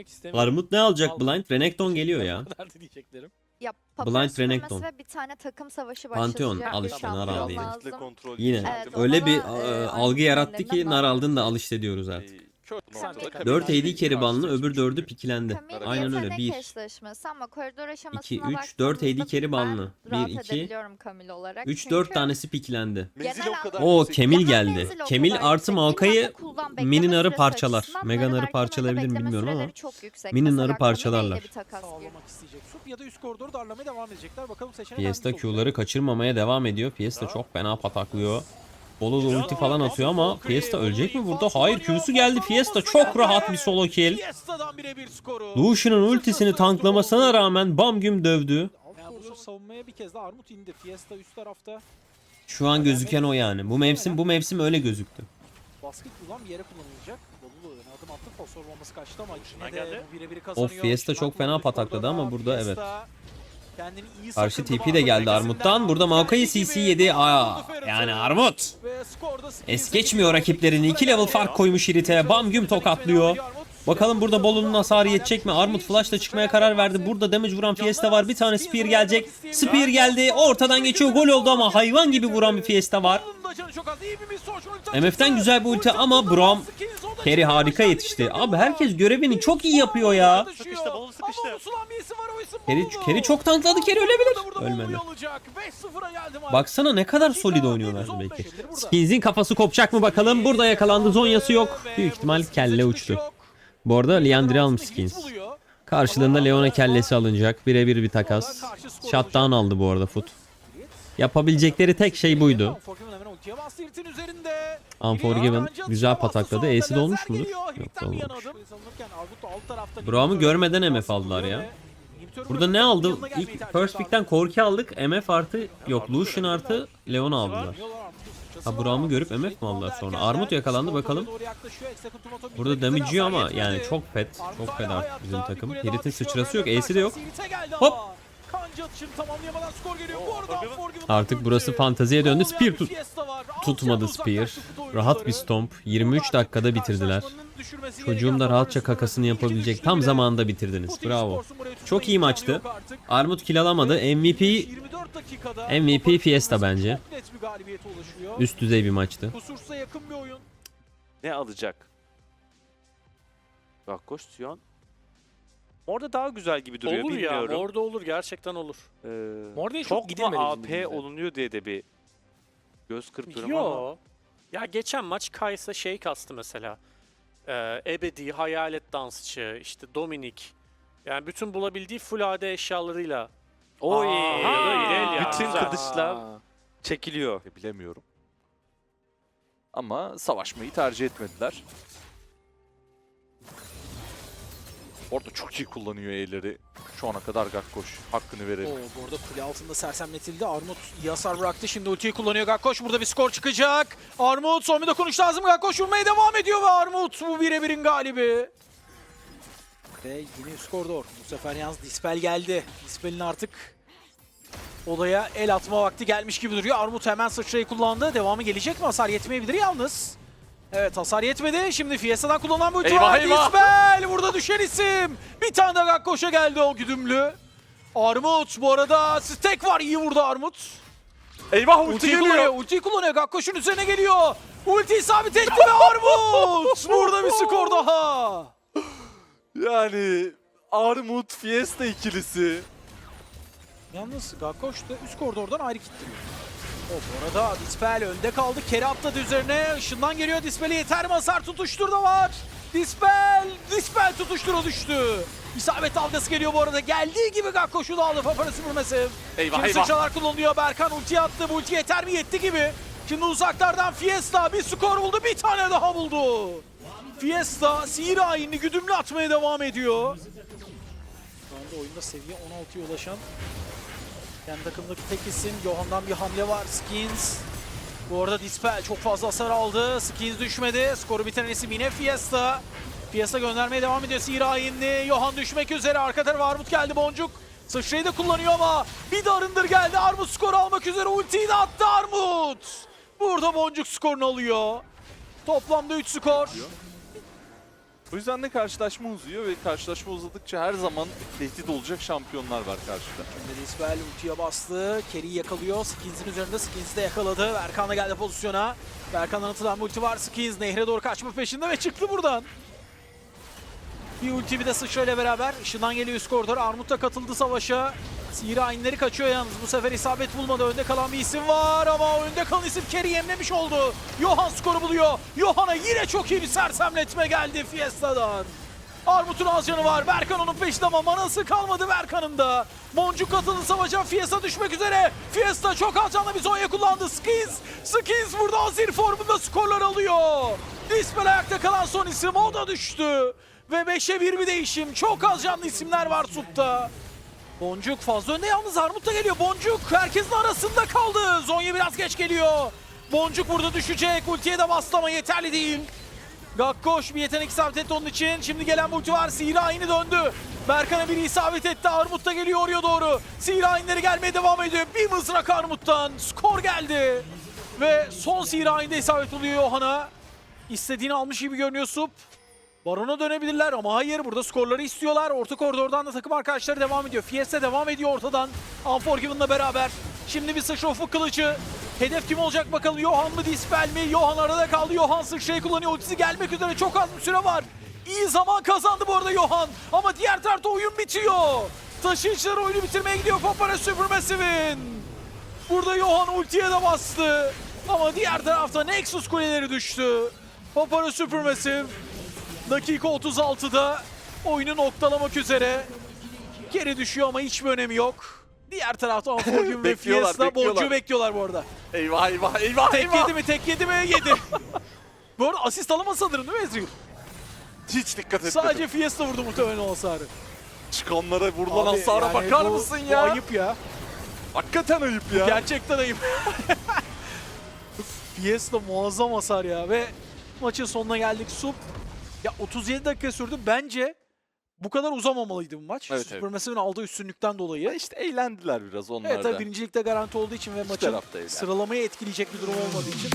demek istemiyorum. Armut ne alacak Al. Blind? Renekton geliyor ya. Da diyeceklerim. Ya Blind Renekton. ve bir tane takım savaşı Pantheon, al işte, şampiyon Naral değil. lazım. kontrol Yine Evet, öyle ona bir e, e, algı Armut yarattı ki üzerinden Narald'ın da bakmak alış ediyoruz artık. De nokta. 4 AD carry banlı Karşı öbür seçmiş 4'ü çünkü. piklendi. Kamil Aynen öyle. yetenek 1 eşleşmesi ama koridor aşamasına 2 3 baktığımızda 4 AD carry ben banlı. 1 rahat 2 edebiliyorum Kamil olarak. 3 4 Çünkü tanesi piklendi. Menzili Genel o kadar O yüksek. Kemil geldi. Kemil artı Maokai'yi Mininar'ı parçalar. Meganar'ı parçalayabilir bekleme bilmiyorum ama Kamil parçalarlar. Sağlamak isteyecek. Sup ya da üst koridoru darlamaya devam edecekler. Bakalım seçenek Fiesta hangisi olacak? Q'ları kaçırmamaya devam ediyor. Fiesta çok fena pataklıyor. Bolu da ulti falan atıyor ama Fiesta ölecek mi burada? Hayır Q'su geldi. Fiesta çok rahat bir solo kill. Lucian'ın ultisini tanklamasına rağmen bam güm dövdü. Yani burada savunmaya bir kez daha Armut indi. Fiesta üst tarafta Şu an gözüken o yani. Bu mevsim bu mevsim öyle gözüktü. baskı kullan bir yere kullanılacak. Bolu adım attı. Fosfor bombası kaçtı ama yine de kazanıyor. Fiesta çok fena patakladı ama burada evet. Fiesta kendini iyi Karşı TP de geldi Armut'tan. Burada Maokai CC gibi yedi. Aa, oldu Ferhat'ın. yani Armut. Es geçmiyor rakiplerini. 2 level fark koymuş Irit'e. Bam güm tokatlıyor. Bakalım burada Bolu'nun hasarı yetecek mi? Armut flashla çıkmaya karar verdi. Burada damage vuran Fiesta var. Bir tane Spear gelecek. Spear geldi. Ortadan geçiyor. Gol oldu ama hayvan gibi vuran bir Fiesta var. MF'den güzel bir ulti ama Braum Carry harika yetişti. Abi herkes görevini çok iyi yapıyor ya. Sıkıştı, Bolu sıkıştı. Carry, Carry çok tankladı. Carry ölebilir. Ölmedi. Baksana ne kadar solid oynuyorlar belki. Skins'in kafası kopacak mı bakalım. Burada yakalandı. Zonyası yok. Büyük ihtimal kelle uçtu. Bu arada Liandry almış Skins. Karşılığında Leona kellesi alınacak. Birebir bir takas. Shutdown aldı bu arada Foot. Yapabilecekleri tek şey buydu. Unforgiven güzel patakladı. E'si de olmuş mudur? Yok da olmamış. Braum'u görmeden MF aldılar ya. Burada ne aldı? İlk First Pick'ten Korki aldık. MF artı yok Lucian artı Leon aldılar. Ha Braum'u görüp MF mi aldılar sonra? Armut yakalandı bakalım. Burada damage yiyor ama yani çok fed. Çok fed artık bizim takım. Herit'in sıçrası yok. E'si de yok. Hop. Artık burası fanteziye döndü. Spear tut tutmadı Spear. Rahat bir stomp. 23 dakikada bitirdiler. Çocuğum da rahatça kakasını yapabilecek. Tam zamanında bitirdiniz. Bravo. Çok iyi maçtı. Armut kill alamadı. MVP MVP Fiesta bence. Üst düzey bir maçtı. Yakın bir oyun. Ne alacak? Bak koş Sion. Orada daha güzel gibi duruyor olur ya. bilmiyorum. Orada olur. Gerçekten olur. Ee, Orada çok çok gidilmedi bizim AP ligimizde. olunuyor diye de bir göz kırpıyorum ama. Yo. Ya geçen maç Kaysa şey kastı mesela. Ee, Ebedi, Hayalet Dansçı, işte Dominik. Yani bütün bulabildiği full AD eşyalarıyla. Oy! İrelia, Bütün güzel. kılıçlar çekiliyor. Bilemiyorum. Ama savaşmayı tercih etmediler. Orada çok iyi kullanıyor E'leri. Şu ana kadar Gakkoş. Hakkını verelim. Oo, bu arada kule altında sersemletildi. Armut iyi hasar bıraktı. Şimdi ultiyi kullanıyor Gakkoş. Burada bir skor çıkacak. Armut son bir dokunuş lazım. Gakkoş vurmaya devam ediyor ve Armut bu birebirin galibi. Ve yine skordor. Bu sefer yalnız Dispel geldi. Dispel'in artık olaya el atma vakti gelmiş gibi duruyor. Armut hemen sıçrayı kullandı. Devamı gelecek mi? Hasar yetmeyebilir yalnız. Evet hasar yetmedi. Şimdi Fiesta'dan kullanılan bu Eyvah, var. eyvah. Dispel burada düşen isim. Bir tane de Gakkoş'a geldi o güdümlü. Armut bu arada stack var. iyi vurdu Armut. Eyvah ulti Ultiyi geliyor. kullanıyor. Ultiyi kullanıyor. Gakkoş'un üzerine geliyor. Ulti isabet etti ve Armut. Burada bir skor daha. Yani Armut Fiesta ikilisi. Yalnız Gakkoş da üst koridordan ayrı gittiriyor. O bu arada Dispel önde kaldı. Kere atladı üzerine. Işından geliyor. Dispel'e yeter mi hasar? Tutuştur da var. Dispel. Dispel tutuştura düştü. İsabet dalgası geliyor bu arada. Geldiği gibi Gakkoş'u da aldı. Papara süpürmesi. Eyvah Şimdi eyvah. sıçralar kullanılıyor. Berkan ulti attı. Bu ulti yeter mi? Yetti gibi. Şimdi uzaklardan Fiesta bir skor buldu. Bir tane daha buldu. Fiesta sihir ayini güdümlü atmaya devam ediyor. Şu anda oyunda seviye 16'ya ulaşan kendi takımdaki tek isim. Johan'dan bir hamle var. Skins. Bu arada Dispel çok fazla hasar aldı. Skins düşmedi. Skoru bitiren isim yine Fiesta. Fiesta göndermeye devam ediyor. Sihir ayinli. Johan düşmek üzere. Arka tarafa Armut geldi. Boncuk. Sıçrayı da kullanıyor ama bir de Arındır geldi. Armut skoru almak üzere. Ultiyi de attı Armut. Burada Boncuk skorunu alıyor. Toplamda 3 skor. O yüzden de karşılaşma uzuyor ve karşılaşma uzadıkça her zaman tehdit olacak şampiyonlar var karşıda. Şimdi Dispel ultiye bastı. Kerry'i yakalıyor. Skins'in üzerinde Skins de yakaladı. Berkan da geldi pozisyona. Berkan'dan atılan bir ulti var. Skins nehre doğru kaçma peşinde ve çıktı buradan. Bir ulti bir de sıçrayla beraber. Işından geliyor üst koridor. Armut da katıldı savaşa. Sihir ayinleri kaçıyor yalnız. Bu sefer isabet bulmadı. Önde kalan bir isim var ama önde kalan isim Kerry yemlemiş oldu. Johan skoru buluyor. Johan'a yine çok iyi bir sersemletme geldi Fiesta'dan. Armut'un az canı var. Berkan onun peşinde ama manası kalmadı Berkan'ın da. Boncuk katıldı savaşa. Fiesta düşmek üzere. Fiesta çok az canlı bir Zonya kullandı. Skins. Skins burada azir formunda skorlar alıyor. Dispel ayakta kalan son isim o da düştü. Ve 5'e 1 bir değişim. Çok az canlı isimler var Sup'ta. Boncuk fazla önde yalnız Armut da geliyor. Boncuk herkesin arasında kaldı. Zonya biraz geç geliyor. Boncuk burada düşecek. Ultiye de bastı yeterli değil. Gakkoş bir yetenek isabet etti onun için. Şimdi gelen ulti var. Sihir ayini döndü. Berkan'a biri isabet etti. Armut da geliyor oraya doğru. Sihir ayinleri gelmeye devam ediyor. Bir mızrak Armut'tan. Skor geldi. Ve son sihir ayinde isabet oluyor Yohan'a. İstediğini almış gibi görünüyor Sup. Baron'a dönebilirler ama hayır burada skorları istiyorlar. Orta koridordan da takım arkadaşları devam ediyor. Fiesta devam ediyor ortadan. Unforgiven'la beraber. Şimdi bir sıçra kılıcı. Hedef kim olacak bakalım? Johan mı Dispel mi? Johan arada kaldı. Johan sıçrayı kullanıyor. Ultisi gelmek üzere. Çok az bir süre var. İyi zaman kazandı bu arada Johan. Ama diğer tarafta oyun bitiyor. Taşıyıcılar oyunu bitirmeye gidiyor. Papara Supermassive'in. Burada Johan ultiye de bastı. Ama diğer tarafta Nexus kuleleri düştü. Papara Supermassive Dakika 36'da oyunu noktalamak üzere. Geri düşüyor ama hiçbir önemi yok. Diğer tarafta Unforgiven ve Fiesta bekliyorlar. Boncu'yu bekliyorlar bu arada. Eyvah eyvah eyvah Tek eyvah. yedi mi? Tek yedi mi? Yedi. bu arada asist alamaz sanırım değil mi Ezreal? Hiç dikkat etmedim. Sadece Fiesta vurdu muhtemelen o hasarı. Çıkanlara vurulan Abi, hasara yani bakar bu- mısın Bu ya? ayıp ya. Hakikaten ayıp ya. Gerçekten ayıp. Fiesta muazzam hasar ya ve maçın sonuna geldik. Sup ya 37 dakika sürdü. Bence bu kadar uzamamalıydı bu maç. Evet, Supermassive'in aldığı üstünlükten dolayı. işte eğlendiler biraz onlar Evet da. tabii birincilikte garanti olduğu için ve maçın sıralamayı etkileyecek bir durum olmadığı için.